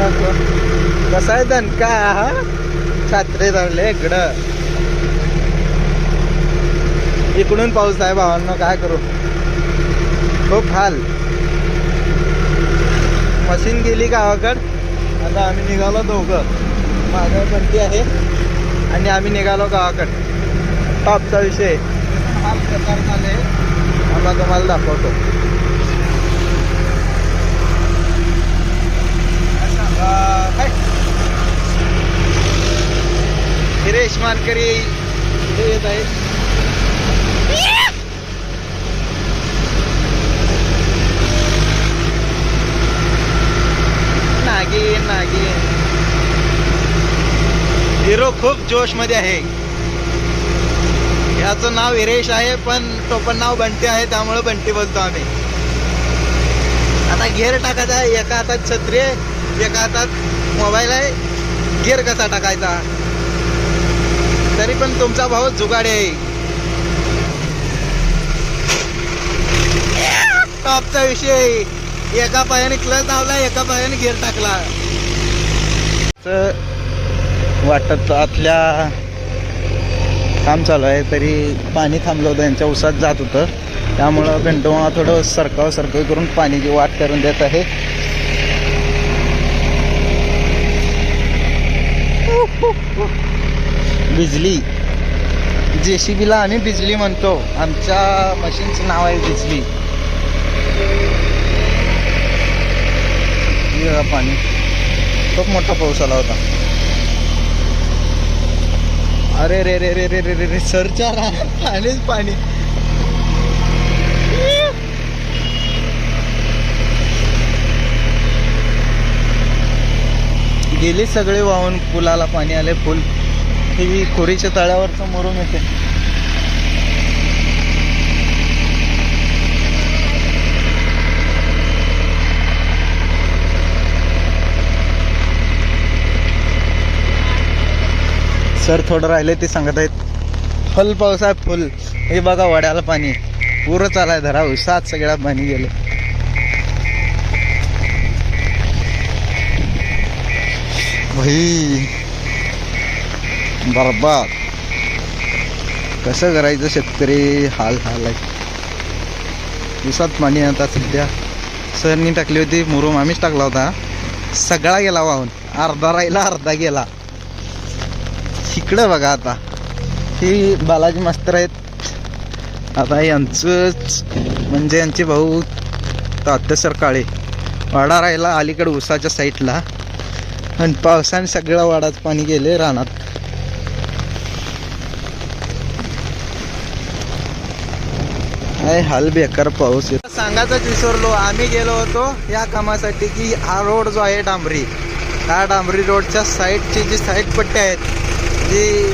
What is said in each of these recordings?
नको. कसा आहे दणका? हा? छात्रे धरले इकडं. इकडून पाऊस आहे भावांना काय करू? खूप हाल. मशीन गेली गावाकड. आता आम्ही निघालो दोघं. माझं बंदी आहे. आणि आम्ही निघालो गावाकड. टॉपचा विषय. हा प्रकार झाले. आम्हाला तुम्हाला दाखवतो. काय हिरेश मानकरी इथे येत आहे नागिन नागिन. हिरो खूप जोशमध्ये आहे. ह्याचं नाव हिरेश आहे पण तो पण नाव बंटी आहे त्यामुळे बंटी बोलतो आम्ही. आता घेर टाकायचा आहे एका हातात छत्री आहे. एका हातात मोबाईल आहे? गिअर कसा टाकायचा? तरी पण तुमचा भाऊ जुगाडे आहे. टॉपचा विषय एका पायाने क्लच लावला एका पायाने गिअर टाकला. वाटत आतल्या काम चालू आहे तरी पाणी थांबलं होतं यांच्या उसात जात होतं. त्यामुळं घंटोमा थोडं सरकाव सरकाव करून पाण्याची वाट करून देत आहे. बिजली. जे सी बीला आम्ही बिजली म्हणतो. आमच्या मशीनचं नाव आहे बिजली. पाणी. खूप मोठा पाऊस आला होता. अरे रे रे रे रे रे रे सरच्या पाणीच पाणी. गेले सगळे वाहून पुलाला पाणी आले पूल. ही खोरीच्या तळ्यावरचं मरून येते. सर थोडं राहिले ते सांगत आहेत. फुल पाऊस आहे फुल. हे बघा वड्याला पाणी. पूरच आलाय धरा उसात सगळ्या पाणी गेले. भाई बरबाद. कसं करायचं शेतकरी? हाल हाल आहे. दिवसात पाणी आता सध्या. सरनी टाकली होती मुरुम आम्हीच टाकला होता. सगळा गेला वाहून. अर्धा राहिला अर्धा गेला. इकडं बघा आता. ही बालाजी मास्तर आहेत. आता यांचंच म्हणजे यांचे भाऊ तात्या काळे वाडा राहिला अलीकडे उसाच्या साईडला आणि पावसाने सगळं वाडात पाणी गेले रानात. हाल बेकार पाऊस येतो सांगायचंच विसरलो. आम्ही गेलो होतो या कामासाठी की हा रोड जो आहे डांबरी त्या डांबरी रोडच्या साईडची जी साईड पट्ट्या आहेत जी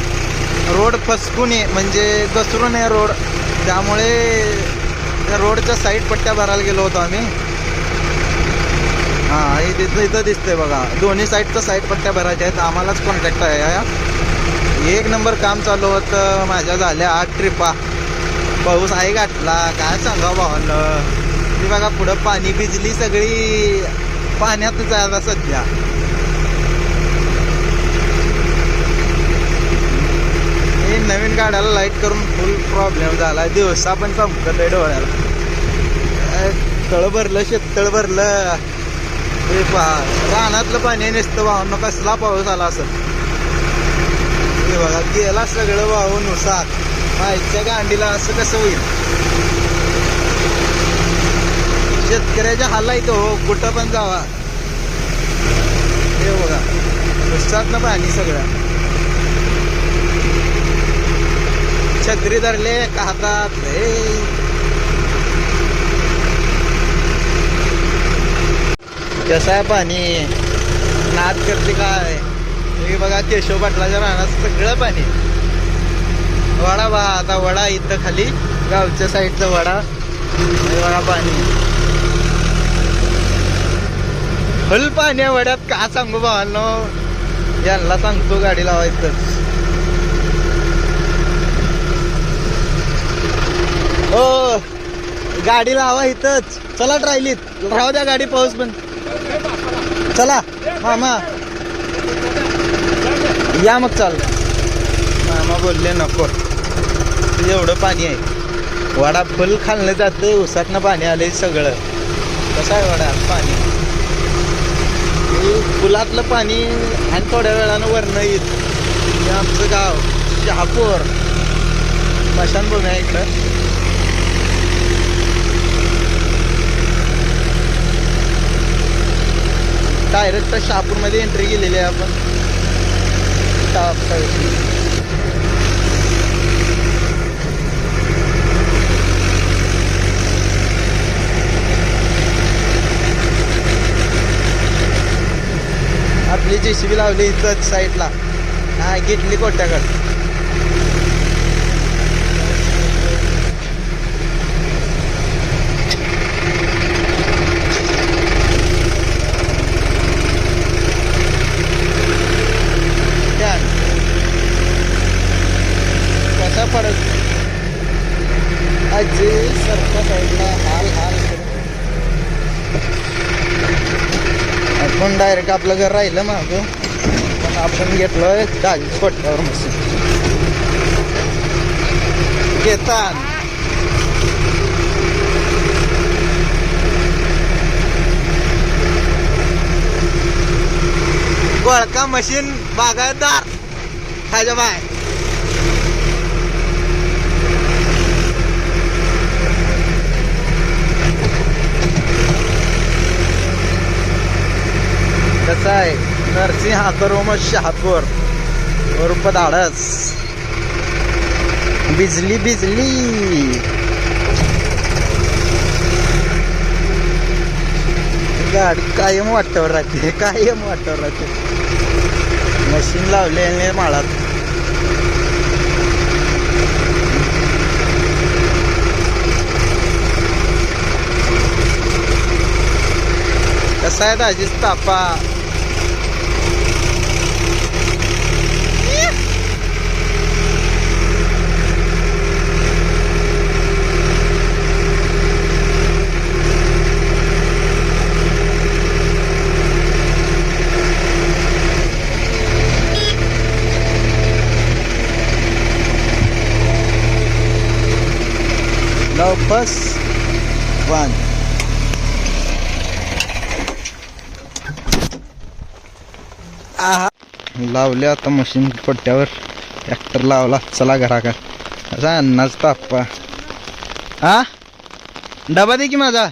रोड फसकून आहे म्हणजे घसरून आहे रोड. त्यामुळे त्या रोडच्या साईड पट्ट्या भरायला गेलो होतो आम्ही. हां हे तिथं इथं दिसतंय बघा. दोन्ही साईडचं साईड पट्ट्या भरायच्या आहेत. आम्हालाच कॉन्टॅक्ट आहे या एक नंबर काम चालू होतं. माझ्या झाल्या आठ ट्रिपा. पाऊस आहे गाठला काय सांगा भावानं ती बघा पुढं पाणी भिजली सगळी. पाण्यातच आहे आता सध्या. हे नवीन गाड्याला लाइट करून फुल प्रॉब्लेम झाला दिवसा पण चमकत आहे डोळ्याला तळ भरलं शेततळ भरलं. हे पहा रानातलं पाणी नसतं वाहून कसला पाऊस आला असं हे बघा गेला सगळं वाहून उसात माईच्या गांडीला असं कसं होईल? शेतकऱ्याच्या हल्ला येतो हो कुठं पण जावा. हे बघा उसात पाणी सगळं. छत्री धरले का हातात कसं आहे पाणी? नाद करते काय? हे बघा केशव पाटलाच्या रानात सगळं पाणी. वडा बा आता वडा इथं खाली गावच्या साईडचा वडा. हे पाणी. फुल पाणी आहे वड्यात का सांगू भावांनो? यांना सांगतो गाडी लावायचं. हो गाडी लावा इथंच. चला ट्रायलीत. राहू द्या गाडी पाऊस पण चला. मामा. या मग चाल. मामा बोलले नको. एवढं पाणी आहे. वडा फुल खाल्लं जातं उसातनं पाणी आलंय सगळं. कसं आहे वडा? पाणी. फुलातलं पाणी आणि थोड्या वेळानं वरनं येत हे आमचं गाव शहापूर. स्मशानभूमी आहे इकडं. डायरेक्ट शहापूरमध्ये एंट्री केलेली आहे आपण. टॉप आपली बी लावली इथं साईडला हा घेतली कोट्याकडे छान कसा फरक आजी सरका साईडला हाल हाल करून. आपण डायरेक्ट आपलं घर राहिलं माग. पण आपण घेतलं दहावीस पट्ट्यावर मशीन घेतात गोळका मशीन बागायतदार ह्याच्या बाय कसं आहे? नरसिंह हाकरोम शहापूर. रूप धाडस. बिजली बिजली. गाडी कायम वाटावर राहते कायम वाटावर राहते. मशीन लावले माळात कसा आहे दाजीच तापा? लावले आता मशीन पट्ट्यावर. ट्रॅक्टर लावला. चला घरा का असा अन्नाच ताप्पा हा? डबा दे की माझा.